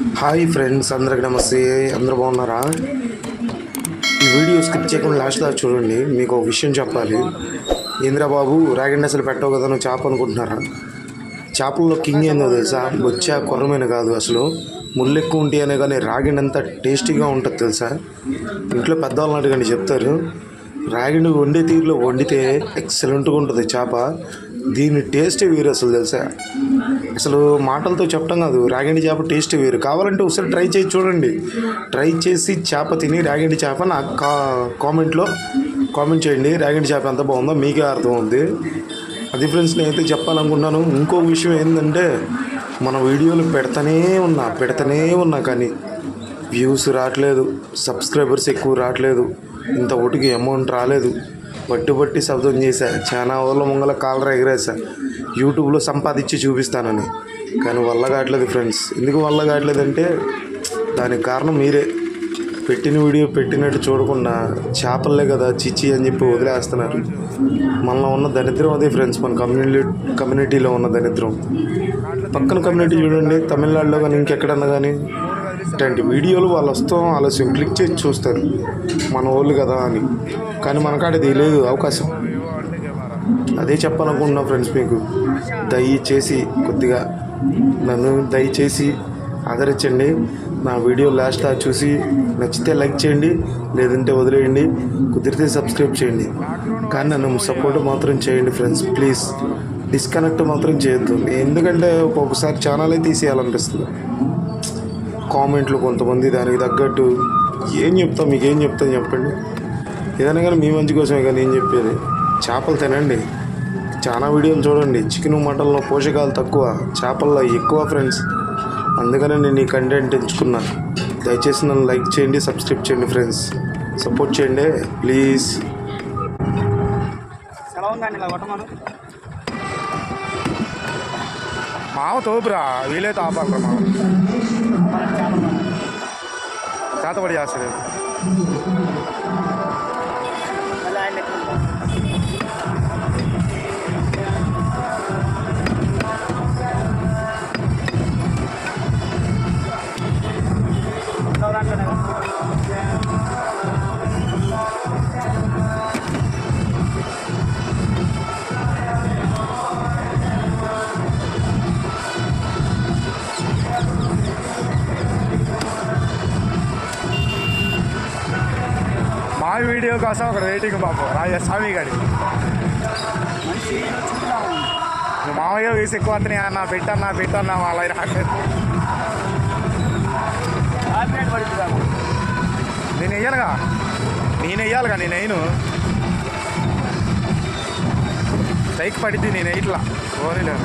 Hi friends అందరికి నమస్తే. అందరు బాగున్నారా? ఈ వీడియో స్కిప్ చేయకుండా లాస్ట్ దాకా చూడండి. మీకు ఒక విషయం చెప్పాలి. ఇంద్రబాబు రాగండి అసలు పెట్టవు కదా నువ్వు చేప అనుకుంటున్నారా? చేపల్లో కింగ్ ఏందో తెలుసా? బొచ్చా కొర్రమైన కాదు అసలు. ముళ్ళు ఎక్కువ ఉంటాయి అనే కానీ రాగిడి అంత టేస్టీగా ఉంటుంది తెలుసా? ఇంట్లో పెద్దవాళ్ళు అడగండి చెప్తారు. రాగిని వండే తీరులో వండితే ఎక్సలెంట్గా ఉంటుంది చేప. దీని టేస్ట్ వేరు అసలు తెలుసా? అసలు మాటలతో చెప్పడం కాదు రాగిడి చేప టేస్ట్ వేరు. కావాలంటే ఒకసారి ట్రై చేసి చూడండి. ట్రై చేసి చేప తిని రాగిడి చేప నా కా కామెంట్లో కామెంట్ చేయండి. రాగిడి చేప ఎంత బాగుందో మీకే అర్థం ఉంది అది ఫ్రెండ్స్ నేనైతే చెప్పాలనుకుంటున్నాను. ఇంకో విషయం ఏంటంటే మన వీడియోలు పెడతానే ఉన్నా పెడతానే ఉన్నా కానీ వ్యూస్ రావట్లేదు. సబ్స్క్రైబర్స్ ఎక్కువ రావట్లేదు. ఇంత ఒకటికి అమౌంట్ రాలేదు. పట్టు పట్టి శబ్దం చేశా. చాలా ఊళ్ళ ముంగల కాలర్ ఎగరేసా యూట్యూబ్లో సంపాదించి చూపిస్తానని. కానీ వల్ల కావట్లేదు ఫ్రెండ్స్. ఎందుకు వల్ల కావట్లేదు అంటే దానికి కారణం మీరే. పెట్టిన వీడియో పెట్టినట్టు చూడకుండా చేపలే కదా చిచ్చి అని చెప్పి వదిలేస్తున్నారు. మనలో ఉన్న దరిద్రం అదే ఫ్రెండ్స్ మన కమ్యూనిటీ కమ్యూనిటీలో ఉన్న దరిద్రం. పక్కన కమ్యూనిటీ చూడండి తమిళనాడులో కానీ ఇంకెక్కడన్నా కానీ ఇట్లాంటి వీడియోలు వాళ్ళు వస్తాం ఆలస్యం క్లిక్ చేసి చూస్తారు. మన వాళ్ళు కదా అని. కానీ మనకాడ ఇది లేదు అవకాశం. అదే చెప్పాలనుకుంటున్నా ఫ్రెండ్స్ మీకు. దయచేసి కొద్దిగా నన్ను దయచేసి ఆదరించండి. నా వీడియో లాస్ట్ దాకా చూసి నచ్చితే లైక్ చేయండి లేదంటే వదిలేయండి కుదిరితే సబ్స్క్రైబ్ చేయండి. కానీ నన్ను సపోర్ట్ మాత్రం చేయండి ఫ్రెండ్స్ ప్లీజ్. డిస్కనెక్ట్ మాత్రం చేయొద్దు. ఎందుకంటే ఒక్కొక్కసారి ఛానలే తీసేయాలనిపిస్తుంది. కామెంట్లు కొంతమంది దానికి తగ్గట్టు ఏం చెప్తాం మీకు ఏం చెప్తాను చెప్పండి. ఏదైనా కానీ మీ మంచి కోసమే కానీ ఏం చెప్పేది. చేపలు తినండి. చాలా వీడియోలు చూడండి. చికెన్ మటన్లో పోషకాలు తక్కువ. చేపల్లో ఎక్కువ ఫ్రెండ్స్ అందుకనే నేను ఈ కంటెంట్ ఎంచుకున్నా. దయచేసి నన్ను లైక్ చేయండి సబ్స్క్రైబ్ చేయండి ఫ్రెండ్స్ సపోర్ట్ చేయండి. ప్లీజ్ మావ తోపురా. వీలైతే ఆపాలరా మావ చేతబడి చేస్తాడు మా వీడియో కోసం ఒక రేటింగ్ పాపం రాజస్వామి గారి. మామయ్య వీసి ఎక్కువ వస్తున్నాయి అన్న పెట్టన్నా పెట్టన్నా వాళ్ళ రాలేదు నేను వెయ్యాలిగా. నేను వెయ్యాలిగా నేను అయిను సైక్ పడిద్ది నేను వేయట్లా ఓనిలేదు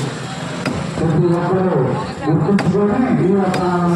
Setia Pro untuk Joni di akan